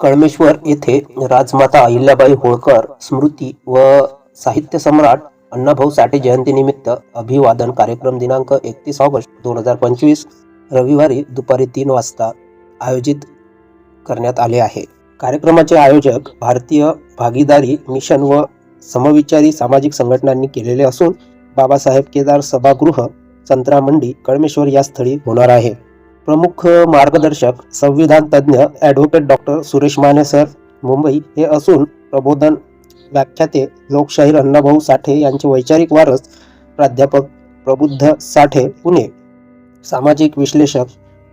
कळमेश्वर येथे राजमाता अहिल्याबाई होळकर स्मृती व साहित्य सम्राट अण्णाभाऊ साठे जयंतीनिमित्त अभिवादन कार्यक्रम दिनांक एकतीस ऑगस्ट दोन हजार पंचवीस रविवारी दुपारी तीन वाजता आयोजित करण्यात आले आहे. कार्यक्रमाचे आयोजक भारतीय भागीदारी मिशन व समविचारी सामाजिक संघटनांनी केलेले असून बाबासाहेब केदार सभागृह संत्रा मंडी कळमेश्वर या स्थळी होणार आहे. प्रमुख मार्गदर्शक संविधान तज्ज्ञ advocate doctor Suresh Mane sir Mumbai. हे असून प्रबोधन व्याख्याते लोकशाहीर अण्णाभाऊ साठे यांचे वैचारिक वारस प्राध्यापक प्रबुद्ध साठे पुणे. सामाजिक विश्लेषक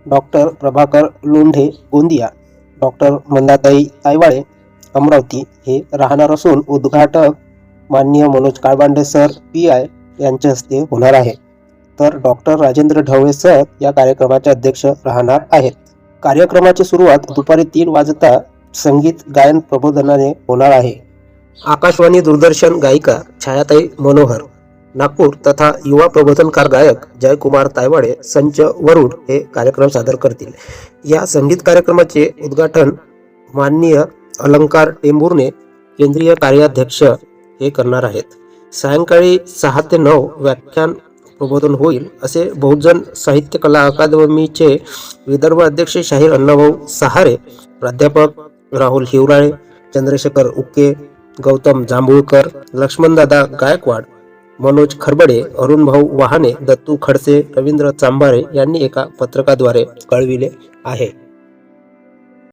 डॉक्टर प्रभाकर लोंढे गोंदिया. डॉक्टर मंदाताई तायवाळे अमरावती. हे राहणार असून उद्घाटक माननीय Manoj Kalbande sir P I यांच्या हस्ते होणार आहे. तर डॉक्टर राजेंद्र ढवळे सर या कार्यक्रमाचे अध्यक्ष राहणार आहेत. कार्यक्रमाची सुरुवात दुपारी तीन वाजता संगीत गायन प्रबोधनाने होणार आहे. आकाशवाणी दूरदर्शन गायिका छायाताई मनोहर नागपूर तथा युवा प्रबोधनकार गायक जयकुमार तायवाडे संच वरुड हे कार्यक्रम सादर करतील. या संगीत कार्यक्रमाचे उद्घाटन माननीय अलंकार टेंभुर्णे केंद्रीय कार्याध्यक्ष हे करणार आहेत. सायंकाळी सहा ते नऊ व्याख्यान प्रबोधन होईल असे बहुजन साहित्य कला अकादमीचे विदर्भ अध्यक्ष शाहीर अण्णाभाऊ सहारे प्राध्यापक राहुल हिवराळे चंद्रशेखर उके गौतम जांभूळकर लक्ष्मणदादा गायकवाड मनोज खरबडे अरुण भाऊ दत्तू खडसे रवींद्र चांभारे यांनी एका पत्रकाद्वारे कळविले आहे.